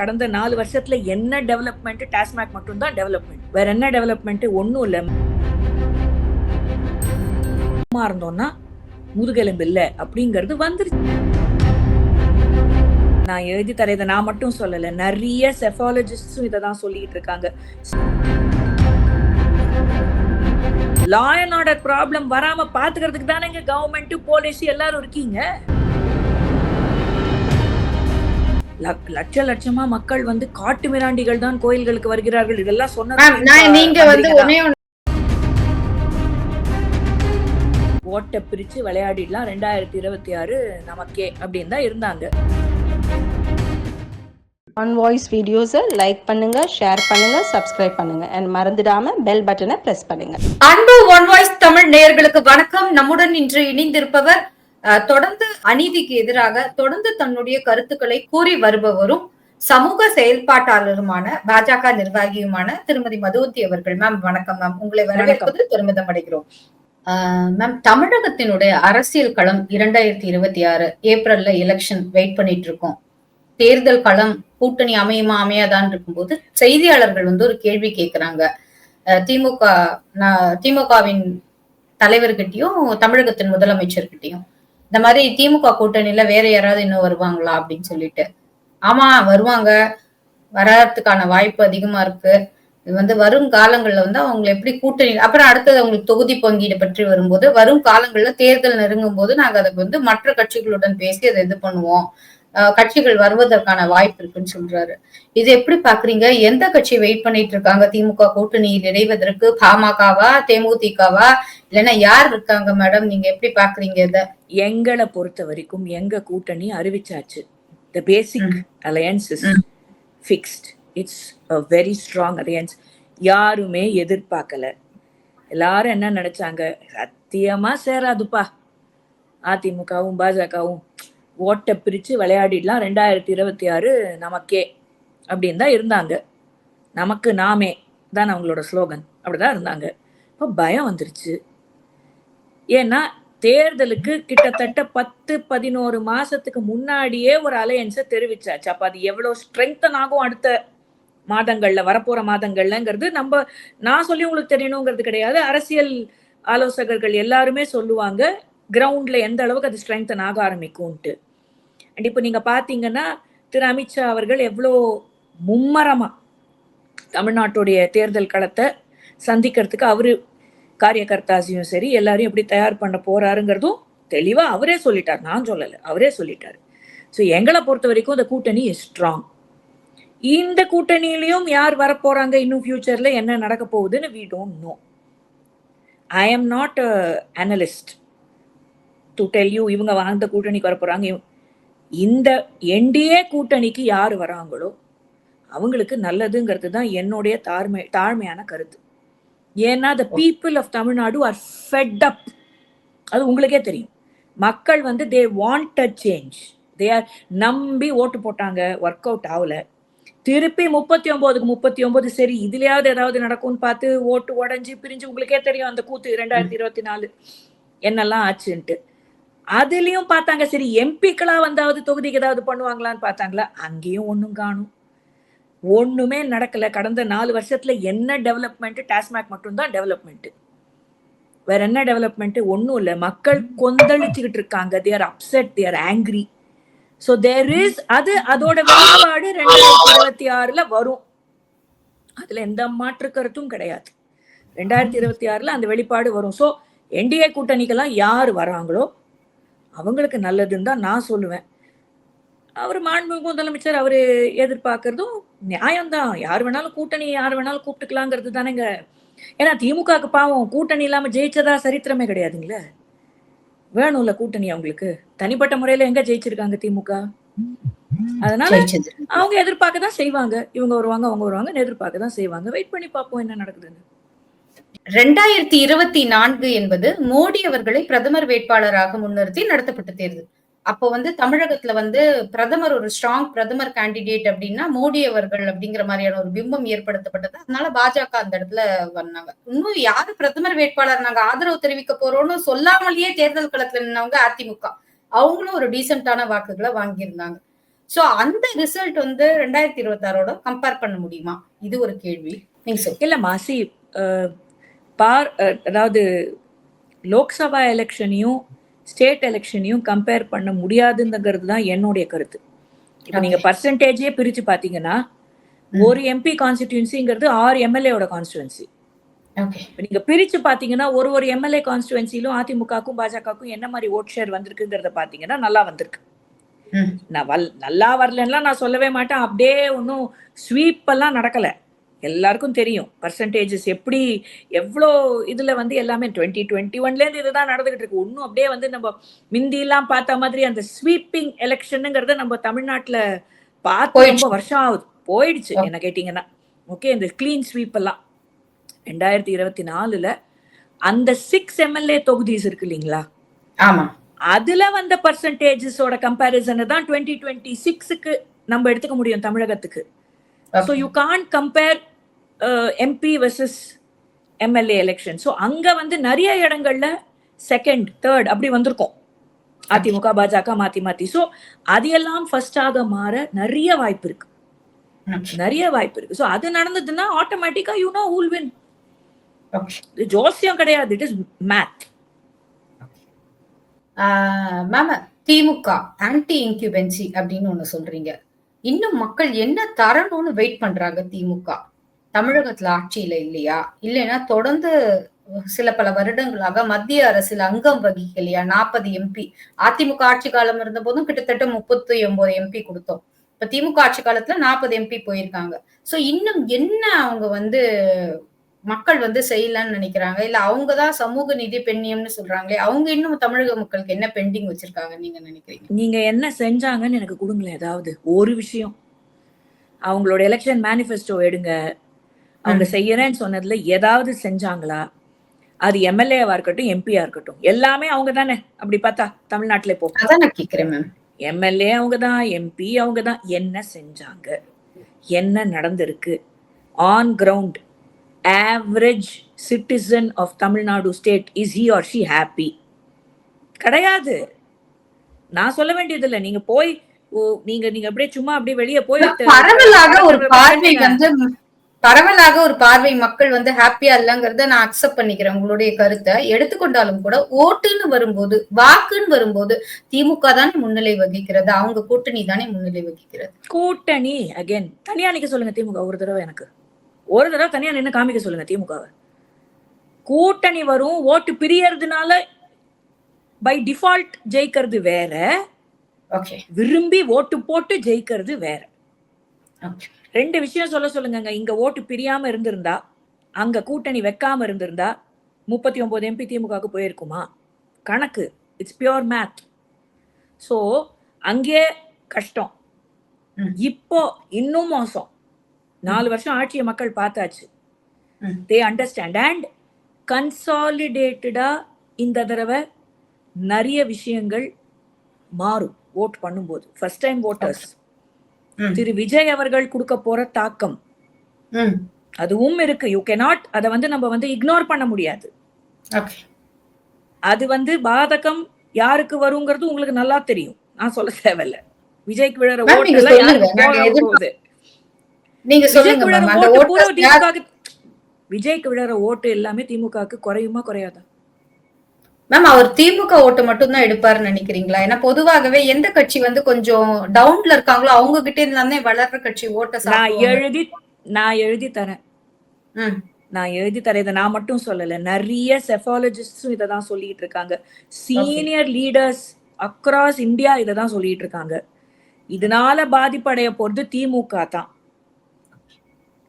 கடந்த நாலு வருஷத்துல என்ன டெவலப்மெண்ட் டாஸ்மாக் மட்டும் தான் டெவலப்மெண்ட் வேற என்ன டெவலப்மெண்ட் ஒன்றும் இல்லை. சும்மா இருந்தோம்னா முதுகெலும்பு இல்லை அப்படிங்கிறது வந்துருச்சு. நான் எழுதி தர இதை நான் மட்டும் சொல்லல. நிறைய செஃபாலஜிஸ்டும் இதை தான் சொல்லிட்டு இருக்காங்க. லா அண்ட் ஆர்டர் ப்ராப்ளம் வராம பாத்துக்கிறதுக்கு தானேங்க கவர்மெண்ட் போலீஸ் எல்லாரும் இருக்கீங்க? லட்ச லட்சமா மக்கள் வந்து காட்டு மிராண்டிகள் தான் கோயில்களுக்கு வருகிறார்கள். இதெல்லாம் நான் நீங்க வந்து ஓட்டை பிரிச்சு விளையாடிடலாம். ரெண்டாயிரத்தி இருபத்தி ஆறு நமக்கே அப்படின்னு தான் இருந்தாங்க. ஆன் வாய்ஸ் வீடியோஸை லைக் பண்ணுங்க ஷேர் பண்ணுங்க சப்ஸ்கிரைப் பண்ணுங்க. அண்ட் மறந்துடாம பெல் பட்டனை பிரஸ் பண்ணுங்க. அன்பு ஒன் வாய்ஸ் தமிழ் நேயர்களுக்கு வணக்கம். நம்முடன் இன்று இணைந்திருப்பவர் தொடர்ந்து அநீதிக்கு எதிராக தொடர்ந்து தன்னுடைய கருத்துக்களை கூறி வருபவரும் சமூக செயல்பாட்டாளருமான பாஜக நிர்வாகியுமான திருமதி மதுவதி அவர்கள். மேம் வணக்கம் மேம் உங்களை வரவேற்பது பெருமிதம் அடைகிறோம் மேம் தமிழகத்தினுடைய அரசியல் களம் இரண்டாயிரத்தி இருபத்தி ஆறு ஏப்ரல்ல எலெக்ஷன் வெயிட் பண்ணிட்டு இருக்கோம் தேர்தல் களம் கூட்டணி அமையுமா அமையாதான்னு இருக்கும்போது செய்தியாளர்கள் வந்து ஒரு கேள்வி கேட்கிறாங்க திமுக திமுகவின் தலைவர்கிட்டயும் தமிழகத்தின் முதலமைச்சர்கிட்டயும். இந்த மாதிரி திமுக கூட்டணியில வேற யாராவது இன்னும் வருவாங்களா அப்படின்னு சொல்லிட்டு. ஆமா வருவாங்க. வராததுக்கான வாய்ப்பு அதிகமா இருக்கு. இது வந்து வரும் காலங்கள்ல வந்து அவங்க எப்படி கூட்டணி அப்புறம் அடுத்தது அவங்களுக்கு தொகுதி பங்கீடு பற்றி வரும்போது வரும் காலங்கள்ல தேர்தல் நெருங்கும் போது நாங்க அதை வந்து மற்ற கட்சிகளுடன் பேசி அதை இது பண்ணுவோம். கட்சிகள் வருவதற்கான வாய்ப்பு இருக்குன்னு சொல்றாரு. இது எப்படி பாக்குறீங்க? எந்த கட்சி வெயிட் பண்ணிட்டு இருக்காங்க? திமுக கூட்டணியில் இணைவதற்கு பாமகவா தேமுதிகவா? இல்லைன்னா யார் இருக்காங்க மேடம்? நீங்க எப்படி பாக்குறீங்க இத? எங்களை பொறுத்த வரைக்கும் எங்க கூட்டணி அறிவிச்சாச்சு. The basic alliance is. Fixed it's a very strong alliance யாருமே எதிர்பார்க்கல. எல்லாரும் என்ன நினைச்சாங்க? சத்தியமா சேராதுப்பா. அதிமுகவும் பாஜகவும் ஓட்டை பிரிச்சு விளையாடிடலாம். ரெண்டாயிரத்தி இருபத்தி ஆறு நமக்கே அப்படின்னு தான் இருந்தாங்க. நமக்கு நாமே. தான் அவங்களோட ஸ்லோகன் அப்படிதான் இருந்தாங்க. இப்போ பயம் வந்துருச்சு. ஏன்னா தேர்தலுக்கு கிட்டத்தட்ட பத்து பதினோரு மாசத்துக்கு முன்னாடியே ஒரு அலையன்ஸை தெரிவிச்சாச்சு. அப்ப அது எவ்வளவு ஸ்ட்ரெங்தன் ஆகும் அடுத்த மாதங்கள்ல வரப்போற மாதங்கள்லங்கிறது நம்ம நான் சொல்லி உங்களுக்கு தெரியணுங்கிறது கிடையாது. அரசியல் ஆலோசகர்கள் எல்லாருமே சொல்லுவாங்க கிரவுண்ட்ல எந்த அளவுக்கு அது ஸ்ட்ரெங்தன் ஆக ஆரம்பிக்கும்ட்டு அண்ட் இப்போ நீங்க பாத்தீங்கன்னா திரு அமித்ஷா அவர்கள் எவ்வளோ மும்மரமா தமிழ்நாட்டுடைய தேர்தல் களத்தை சந்திக்கிறதுக்கு அவரு காரியகர்த்தாஸையும் சரி எல்லாரையும் எப்படி தயார் பண்ண போறாருங்கிறதும் தெளிவா அவரே சொல்லிட்டார். நான் சொல்லலை அவரே சொல்லிட்டார். ஸோ எங்களை பொறுத்த வரைக்கும் இந்த கூட்டணி ஸ்ட்ராங் இந்த கூட்டணியிலையும் யார் வரப்போறாங்க இன்னும் ஃபியூச்சர்ல என்ன நடக்க போகுதுன்னு we don't know I am not analyst to tell you இவங்க வாழ்ந்த கூட்டணிக்கு வரப்போறாங்க. இந்த என்டிஏ கூட்டணிக்கு யார் வராங்களோ அவங்களுக்கு நல்லதுங்கிறது தான் என்னுடைய தாழ்மை தாழ்மையான கருத்து. ஏன்னா the people of Tamil Nadu are fed up அது உங்களுக்கே தெரியும். மக்கள் வந்து they want a change they are நம்பி ஓட்டு போட்டாங்க ஒர்க் அவுட் ஆகல. திருப்பி முப்பத்தி ஒன்பதுக்கு முப்பத்தி ஒன்பது சரி இதுலயாவது ஏதாவது நடக்கும்னு பார்த்து ஓட்டு உடஞ்சி பிரிஞ்சு உங்களுக்கே தெரியும் அந்த கூத்து ரெண்டாயிரத்தி இருபத்தி நாலு என்னெல்லாம் ஆச்சுன்ட்டு. அதுலயும் பார்த்தாங்க சரி எம்பிக்களா வந்தாவது தொகுதிக்கு ஏதாவது பண்ணுவாங்களான்னு பார்த்தாங்களா? அங்கேயும் ஒண்ணும் காணும். ஒண்ணுமே நடக்கல. கடந்த நாலு வருஷத்துல என்ன டெவலப்மெண்ட் டாஸ்மாக் மட்டும்தான் டெவலப்மெண்ட்டு டெவலப்மெண்ட் வேற என்ன டெவலப்மெண்ட் ஒன்றும் இல்லை. மக்கள் கொந்தளிச்சுக்கிட்டு இருக்காங்க. They're upset they're angry so there is அது அதோட வெளிப்பாடு ரெண்டாயிரத்தி இருபத்தி ஆறுல வரும். அதுல எந்த மாற்று கருத்தும் கிடையாது. ரெண்டாயிரத்தி இருபத்தி ஆறுல அந்த வெளிப்பாடு வரும். ஸோ என்டிஏ கூட்டணிக்கெல்லாம் யார் வராங்களோ அவங்களுக்கு நல்லதுன்னு தான் நான் சொல்லுவேன். அவர் மாண்புமிகு முதலமைச்சர் அவரு எதிர்பார்க்கறதும் நியாயம்தான். யார் வேணாலும் கூட்டணி யார் வேணாலும் கூப்பிட்டுக்கலாங்கிறது தானேங்க. ஏன்னா திமுகவுக்கு பாவம் கூட்டணி இல்லாம ஜெயிச்சதா சரித்திரமே கிடையாதுங்களே. வேணும்ல கூட்டணி அவங்களுக்கு. தனிப்பட்ட முறையில எங்க ஜெயிச்சிருக்காங்க திமுக? அதனால. அவங்க எதிர்பார்க்க தான் செய்வாங்க. இவங்க வருவாங்க அவங்க வருவாங்க எதிர்பார்க்க தான் செய்வாங்க. வெயிட் பண்ணி பார்ப்போம் என்ன நடக்குதுன்னு. ரெண்டாயிரத்தி இருபத்தி நான்கு என்பது மோடி அவர்களை பிரதமர் வேட்பாளராக முன்னிறுத்தி நடத்தப்பட்ட தேர்தல். அப்போ வந்து தமிழகத்துல வந்து பிரதமர் ஒரு ஸ்ட்ராங் பிரதமர் கேண்டிடேட் அப்படின்னா மோடி அவர்கள் அப்படிங்கிற மாதிரியான ஒரு பிம்பம் ஏற்படுத்தப்பட்டது. அதனால பாஜக அந்த இடத்துல வந்தாங்க. இன்னும் யாரு பிரதமர் வேட்பாளர்? நாங்க ஆதரவு தெரிவிக்க போறோம்னு சொல்லாமலேயே தேர்தல் களத்துல நின்னவங்க அதிமுக. அவங்களும் ஒரு டீசென்டான வாக்குகளை வாங்கியிருந்தாங்க. சோ அந்த ரிசல்ட் வந்து ரெண்டாயிரத்தி இருபத்தி ஆறோட கம்பேர் பண்ண முடியுமா? இது ஒரு கேள்வி. நீங்க சொல்லுங்க. மாசி பார் அதாவது லோக்சபா எலெக்ஷனையும் ஸ்டேட் எலெக்ஷனையும் கம்பேர் பண்ண முடியாதுங்கிறது தான் என்னுடைய கருத்து. இப்போ நீங்க. பர்சன்டேஜே பிரிச்சு பாத்தீங்கன்னா. ஒரு எம்பி கான்ஸ்டிடியூன்சிங்கிறது ஆறு எம்எல்ஏவோட இப்போ நீங்க பிரிச்சு பாத்தீங்கன்னா ஒரு ஒரு எம்எல்ஏ கான்ஸ்டிடுவன்சிலும் அதிமுகக்கும் பாஜகவுக்கும் என்ன மாதிரி ஓட் ஷேர் வந்திருக்குங்கிறத பாத்தீங்கன்னா நல்லா வந்திருக்கு. நான் வல் நல்லா வரலன்னா நான் சொல்லவே மாட்டேன். அப்படியே ஒன்றும் ஸ்வீப் எல்லாம் நடக்கல. எல்லாருக்கும் தெரியும். பர்சன்டேஜஸ் எப்படி எவ்வளோ இதுல வந்து எல்லாமே டுவெண்ட்டி டுவெண்ட்டி ஒன்லேருந்து இதுதான் நடந்துகிட்டு இருக்கு. ஒன்றும் அப்படியே வந்து நம்ம மிந்திலாம் பார்த்த மாதிரி அந்த ஸ்வீப்பிங் எலெக்ஷனுங்கிறத நம்ம தமிழ்நாட்டுல பார்த்து. ரொம்ப வருஷம் ஆகுது. போயிடுச்சு. என்ன கேட்டிங்கன்னா. ஓகே இந்த க்ளீன் ஸ்வீப் எல்லாம். ரெண்டாயிரத்தி இருபத்தி நாலுல அந்த சிக்ஸ் எம்எல்ஏ தொகுதிஸ் இருக்கு இல்லைங்களா? ஆமா. அதுல வந்த பர்சன்டேஜஸோட கம்பேரிசன் தான் டுவெண்ட்டி டுவெண்ட்டி சிக்ஸுக்கு நம்ம எடுத்துக்க முடியும் தமிழகத்துக்கு. So you can't compare MP versus MLA election so அங்க வந்து நிறைய இடங்கள்ல செகண்ட் தேர்ட் அப்படி வந்திருக்கும். அதிமுக பாஜக மாத்தி மாத்தி. ஸோ அது எல்லாம் ஃபர்ஸ்டாக மாற நிறைய வாய்ப்பு இருக்கு. நிறைய வாய்ப்பு இருக்கு. ஸோ அது நடந்ததுன்னா ஆட்டோமேட்டிக்கா யூ நோ ஹூல் வின் ஜோசியம் கிடையாது. It is math ma'am DMK anti incumbency அப்படின்னு ஒண்ணு சொல்றீங்க. இன்னும் மக்கள் என்ன தரணும்னு வெயிட் பண்றாங்க திமுக? தமிழகத்துல ஆட்சியில இல்லையா? இல்லைன்னா தொடர்ந்து சில பல வருடங்களாக மத்திய அரசில் அங்கம் வகிக்கலையா? நாற்பது எம்பி அதிமுக ஆட்சி காலம் இருந்த போதும் கிட்டத்தட்ட முப்பத்தி ஒன்பது எம்பி கொடுத்தோம். இப்ப திமுக ஆட்சி காலத்துல நாற்பது எம்பி போயிருக்காங்க. சோ இன்னும் என்ன அவங்க வந்து மக்கள் வந்து செய்யலான்னு நினைக்கிறாங்க? இல்ல அவங்கதான் சமூக நிதி பெண்ணியம்னு சொல்றாங்களே அவங்க இன்னும் தமிழக மக்களுக்கு என்ன பெண்டிங் வச்சிருக்காங்க நீங்க நினைக்கிறீங்க? நீங்க என்ன செஞ்சாங்கன்னு எனக்கு கொடுங்களேன் ஏதாவது ஒரு விஷயம். அவங்களோட எலெக்ஷன் மேனிஃபெஸ்டோ எடுங்க. அவங்க செய்யறேன்னு சொன்னதுல ஏதாவது செஞ்சாங்களா? அது எம்எல்ஏவா இருக்கட்டும் எம்பியா இருக்கட்டும் எல்லாமே அவங்க தானே. அப்படி பார்த்தா தமிழ்நாட்டுல இப்போ. அதான் நான் கேக்குறேன் மேம் எம்எல்ஏ அவங்க தான் எம்பி அவங்க தான் என்ன செஞ்சாங்க? என்ன நடந்திருக்கு? On ground average citizen of Tamil Nadu state is he or she happy கிடையாது. நான் சொல்ல வேண்டியது இல்லை நீங்க போய் நீங்க நீங்க அப்படியே சும்மா அப்படியே வெளியே போய் பரவலாக ஒரு பார்வை வந்து பரவலாக ஒரு பார்வை மக்கள் வந்து ஹாப்பியா இல்லைங்கிறத நான் அக்செப்ட் பண்ணிக்கிறேன் உங்களுடைய கருத்தை. எடுத்துக்கொண்டாலும் கூட ஓட்டுன்னு வரும்போது வாக்குன்னு வரும்போது திமுக தானே முன்னிலை வகிக்கிறது அவங்க கூட்டணி தானே முன்னிலை வகிக்கிறது. கூட்டணி அகைன் தனியா நிக்க சொல்லுங்க திமுக ஒரு தடவை எனக்கு. ஒரு தடவை தனியா நின்னு காமிக்க சொல்லுங்க திமுகவை. கூட்டணி வரும் ஓட்டு பிரியறதுனால பை டிஃபால்ட் ஜெயிக்கிறது வேற. ஓகே விரும்பி ஓட்டு போட்டு ஜெயிக்கிறது வேற. ஓகே ரெண்டு விஷயம் சொல்ல சொல்லுங்கங்க. இங்க ஓட்டு பிரியாம இருந்திருந்தா அங்க கூட்டணி வைக்காம இருந்திருந்தா முப்பத்தி ஒன்பது எம்பி திமுகவுக்கு போயிருக்குமா? கணக்கு. இட்ஸ் பியோர் மேத் ஸோ அங்கே கஷ்டம். இப்போ இன்னும் மோசம். நாலு வருஷம் ஆட்சியை மக்கள் பார்த்தாச்சு. தே அண்டர்ஸ்டாண்ட் அண்ட் கன்சாலிடேட்டடா இந்த தடவை நிறைய விஷயங்கள் மாறும். ஓட் பண்ணும்போது. First time voters. திரு விஜய் அவர்கள் கொடுக்க போற தாக்கம். அதுவும் இருக்கு. யூ cannot அதை வந்து நம்ம வந்து இக்னோர் பண்ண முடியாது. அது வந்து பாதகம் யாருக்கு வருங்கிறது உங்களுக்கு நல்லா தெரியும். நான் சொல்ல தேவையில்ல. விஜய்க்கு விழற ஓட்டு நீங்க விஜய்க்கு விழற ஓட்டு எல்லாமே திமுகவுக்கு குறையுமா குறையாதா? மேம் அவர் திமுக ஓட்டு மட்டும் தான் எடுப்பாருன்னு நினைக்கிறீங்களா? ஏன்னா பொதுவாகவே எந்த கட்சி வந்து கொஞ்சம் டவுன்ல இருக்காங்களோ அவங்க கிட்ட இருந்தாலே வளர்ற கட்சி ஓட்ட நான். எழுதி நான் எழுதி தரேன். நான் எழுதி தரேன். இதை நான் மட்டும் சொல்லல. நிறைய செஃபாலஜிஸ்டும் இதை தான் சொல்லிட்டு இருக்காங்க. சீனியர் லீடர்ஸ் அக்ராஸ் இந்தியா இதை தான் சொல்லிட்டு இருக்காங்க. இதனால பாதிப்படைய போறது திமுக தான்.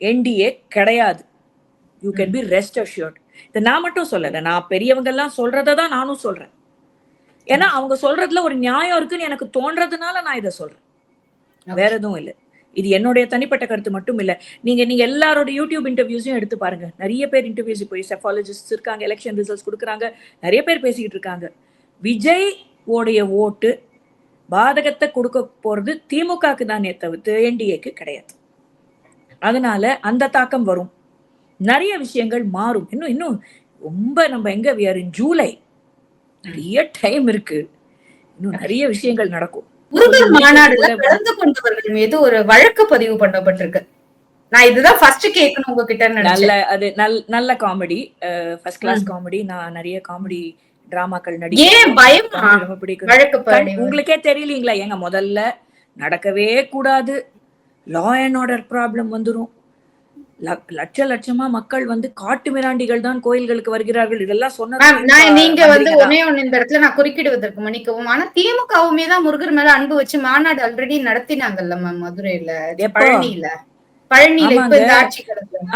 என்டிஏ கிடையாது. You can be rest assured இதை நான் மட்டும் சொல்லல நான் பெரியவங்க எல்லாம் சொல்றதை தான் நானும் சொல்றேன். ஏன்னா அவங்க சொல்றதுல ஒரு நியாயம் இருக்குன்னு எனக்கு தோன்றதுனால நான் இதை சொல்றேன். வேற எதுவும் இல்லை. இது என்னுடைய தனிப்பட்ட கருத்து மட்டும் இல்ல. நீங்க நீங்க எல்லாரோட யூடியூப் இன்டர்வியூஸையும் எடுத்து பாருங்க. நிறைய பேர் இன்டர்வியூஸ் போய் செஃபாலஜிஸ்ட் இருக்காங்க எலெக்ஷன் ரிசல்ட்ஸ் கொடுக்குறாங்க. நிறைய பேர் பேசிக்கிட்டு இருக்காங்க. விஜய் உடைய ஓட்டு பாதகத்தை கொடுக்க போறது திமுகக்கு தானே தவிர்த்து என்டிஏக்கு கிடையாது. அதனால அந்த தாக்கம் வரும். நிறைய விஷயங்கள் மாறும். இன்னும் இன்னும் ரொம்ப நம்ம எங்க இன் ஜூலை நிறைய டைம் இருக்கு. இன்னும் நிறைய விஷயங்கள் நடக்கும். முருகர் மாநாடுல கலந்து கொண்டவர்கள் மீது ஒரு வழக்கு பதிவு பண்ணப்பட்டிருக்கு. நான் இதுதான் ஃபர்ஸ்ட் கேட்கணும் உங்ககிட்ட நல்ல அது நல் நல்ல காமெடி ஃபர்ஸ்ட் கிளாஸ். காமெடி நான் நிறைய காமெடி டிராமாக்கள் ஏன் நடிக்கிறேன் பயமா? ரொம்ப பிடிக்கும். உங்களுக்கே தெரியலீங்களா? ஏங்க முதல்ல நடக்கவே கூடாது. லா அண்ட் ஆர்டர் ப்ராப்ளம் வந்துரும். லட்ச லட்சமா மக்கள் வந்து காட்டு மிராண்டிகள் தான் கோயில்களுக்கு வருகிறார்கள். இதெல்லாம் திமுக நீங்க வந்து. ஒன்னே ஒண்ணு இந்த இடத்துல நான் குறுக்கிடுவதற்கு மன்னிக்கவும். ஆனா திமுகவுமே தான் முருகர் மேல அன்பு வச்சு மாநாடு ஆல்ரெடி நடத்தினாங்கல்ல மேம் மதுரையில? பழனியில. பழனியில ஆமாங்க.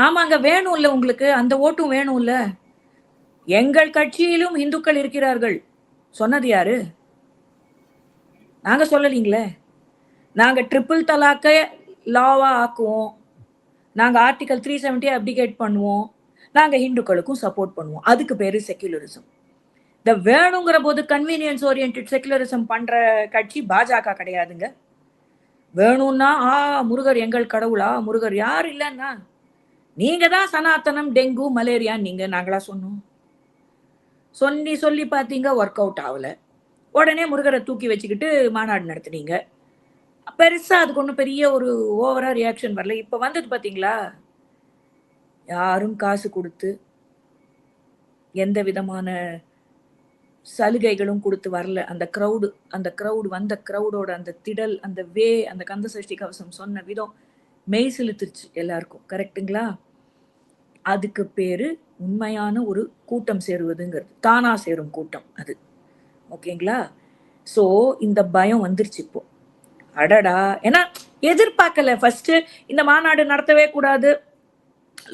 ஆமாங்க வேணும்ல உங்களுக்கு? அந்த ஓட்டும் வேணும்ல? எங்கள் கட்சியிலும் இந்துக்கள் இருக்கிறார்கள். சொன்னது யாரு? நாங்க சொல்லலீங்களே. நாங்க ட்ரிபிள் தலாக்க லாவா ஆக்குவோம். நாங்கள் ஆர்டிகல் த்ரீ செவன்ட்டியை அப்டிகேட் பண்ணுவோம். நாங்கள் ஹிந்துக்களுக்கும் சப்போர்ட் பண்ணுவோம். அதுக்கு பேர் செக்யூலரிசம் இந்த வேணுங்கிற போது கன்வீனியன்ஸ் ஓரியன்ட் செக்யுலரிசம் பண்ணுற கட்சி பாஜக கிடையாதுங்க. வேணும்னா ஆ முருகர் எங்கள் கடவுளா முருகர் யார் இல்லைன்னா நீங்கள் தான் சனாத்தனம் டெங்கு மலேரியா நீங்கள் நாங்களா சொன்னோம். சொல்லி சொல்லி பார்த்தீங்க ஒர்க் அவுட் ஆகல. உடனே முருகரை தூக்கி வச்சுக்கிட்டு மாநாடு நடத்துனீங்க. பெருசா அதுக்கு ஒன்றும் பெரிய ஒரு ஓவரா ரியாக்ஷன் வரல. இப்போ வந்தது பார்த்தீங்களா யாரும் காசு கொடுத்து எந்த விதமான சலுகைகளும் கொடுத்து வரல. அந்த க்ரௌடு அந்த க்ரௌடு வந்த க்ரௌடோட அந்த திடல் அந்த வே அந்த கந்த சஷ்டி கவசம் சொன்ன விதம் மெய் செலுத்துருச்சு எல்லாருக்கும். கரெக்ட்டுங்களா அதுக்கு பேரு உண்மையான ஒரு கூட்டம் சேருவதுங்கிறது. தானா சேரும் கூட்டம் அது. ஓகேங்களா ஸோ இந்த பயம் வந்துருச்சு இப்போ. அடடா. ஏன்னா எதிர்பார்க்கல. ஃபர்ஸ்ட் இந்த மாநாடு நடத்தவே கூடாது.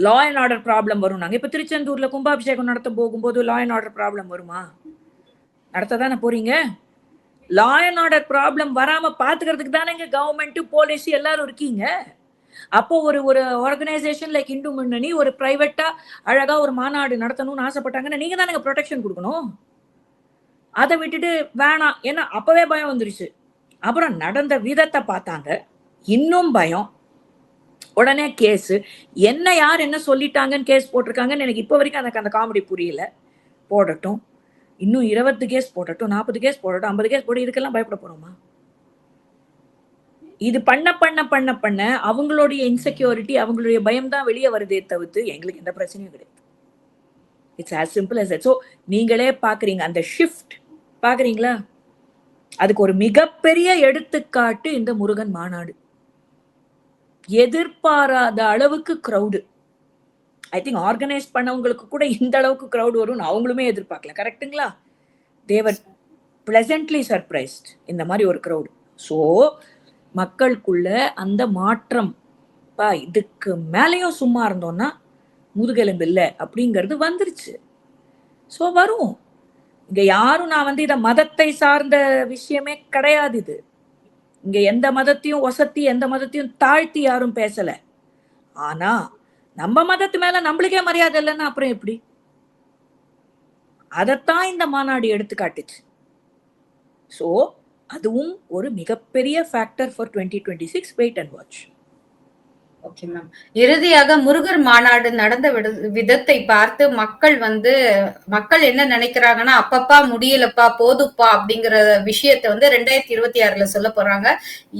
லா அண்ட் ஆர்டர் ப்ராப்ளம் வரும். நாங்க இப்ப திருச்செந்தூர்ல கும்பாபிஷேகம் நடத்த போகும்போது லா அண்ட் ஆர்டர் ப்ராப்ளம் வருமா? நடத்த தானே போறீங்க? லா அண்ட் ஆர்டர் ப்ராப்ளம் வராம பாத்துக்கிறதுக்கு தானே இங்க கவர்மெண்ட் போலீஸ் எல்லாரும் இருக்கீங்க? அப்போ ஒரு ஒரு ஆர்கனைசேஷன் லைக் இந்து முன்னணி ஒரு பிரைவேட்டா அழகா ஒரு மாநாடு நடத்தணும்னு ஆசைப்பட்டாங்கன்னா நீங்க தானே ப்ரொடெக்ஷன் கொடுக்கணும்? அதை விட்டுட்டு வேணாம். ஏன்னா அப்பவே பயம் வந்துருச்சு. அப்புறம் நடந்த விதத்தை பார்த்தாங்க. இன்னும் பயம். உடனே கேஸ் என்ன யார் என்ன சொல்லிட்டாங்கன்னு கேஸ் போட்டிருக்காங்கன்னு எனக்கு இப்போ வரைக்கும் எனக்கு அந்த காமெடி புரியல. போடட்டும். இன்னும் இருபது கேஸ் போடட்டும் நாற்பது கேஸ் போடட்டும் ஐம்பது கேஸ் போட்டு இதுக்கெல்லாம் பயப்பட போறோமா? இது பண்ண பண்ண பண்ண பண்ண அவங்களுடைய இன்செக்யூரிட்டி அவங்களுடைய பயம் தான் வெளியே வருதே தவிர்த்து எங்களுக்கு எந்த பிரச்சனையும் கிடையாது. It's as simple as so நீங்களே பார்க்குறீங்க அந்த ஷிஃப்ட் பார்க்குறீங்களா? அதுக்கு ஒரு மிகப்பெரிய எடுத்துக்காட்டு இந்த முருகன் மாநாடு. எதிர்பாராத அளவுக்கு க்ரௌடு ஐ திங்க் ஆர்கனைஸ் பண்ணவங்களுக்கு கூட இந்த அளவுக்கு க்ரௌடு வரும்னு அவங்களுமே எதிர்பார்க்கல. கரெக்ட்டுங்களா தேவர் பிளசன்ட்லி சர்ப்ரைஸ்ட் இந்த மாதிரி ஒரு க்ரௌடு ஸோ மக்களுக்குள்ள அந்த மாற்றம் பா இதுக்கு மேலேயும் சும்மா இருந்தோம்னா முதுகெலும்பு இல்லை அப்படிங்கிறது வந்துருச்சு. ஸோ வரும் இங்க யாரும் நான் வந்து இத மதத்தை சார்ந்த விஷயமே கிடையாது இது. இங்க எந்த மதத்தையும் ஒசத்தி எந்த மதத்தையும் தாழ்த்தி யாரும் பேசல. ஆனா நம்ம மதத்து மேல நம்மளுக்கே மரியாதை இல்லைன்னா அப்புறம் எப்படி? அதைத்தான் இந்த மாநாடு எடுத்து காட்டுச்சு. ஸோ அதுவும் ஒரு மிகப்பெரிய factor for twenty twenty six wait and watch okay ma'am இறுதியாக முருகர் மாநாடு நடந்த விதத்தை பார்த்து மக்கள் வந்து மக்கள் என்ன நினைக்கிறாங்கன்னா அப்பப்பா முடியலப்பா போதுப்பா அப்படிங்கிற விஷயத்தை வந்து ரெண்டாயிரத்தி இருபத்தி ஆறுல சொல்ல போறாங்க.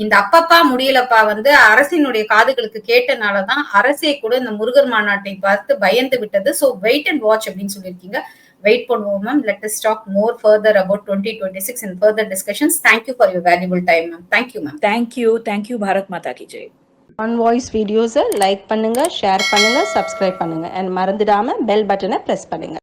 இந்த அப்பப்பா முடியலப்பா வந்து அரசினுடைய காதுகளுக்கு கேட்டனாலதான் அரசே கூட இந்த முருகர் மாநாட்டை பார்த்து பயந்து விட்டது. சோ வெயிட் அண்ட் வாட்ச் அப்படின்னு சொல்லியிருக்கீங்க. வெயிட் பண்ணுவோம் ma'am let us talk more further about twenty twenty six and further discussions thank you for your valuable time ma'am thank you ma'am thank you thank you Bharat Mata கி ஜெய் on voice வீடியோஸை like பண்ணுங்கள் share பண்ணுங்கள் subscribe பண்ணுங்கள் and மறந்துடாமல் bell பட்டனை press பண்ணுங்கள்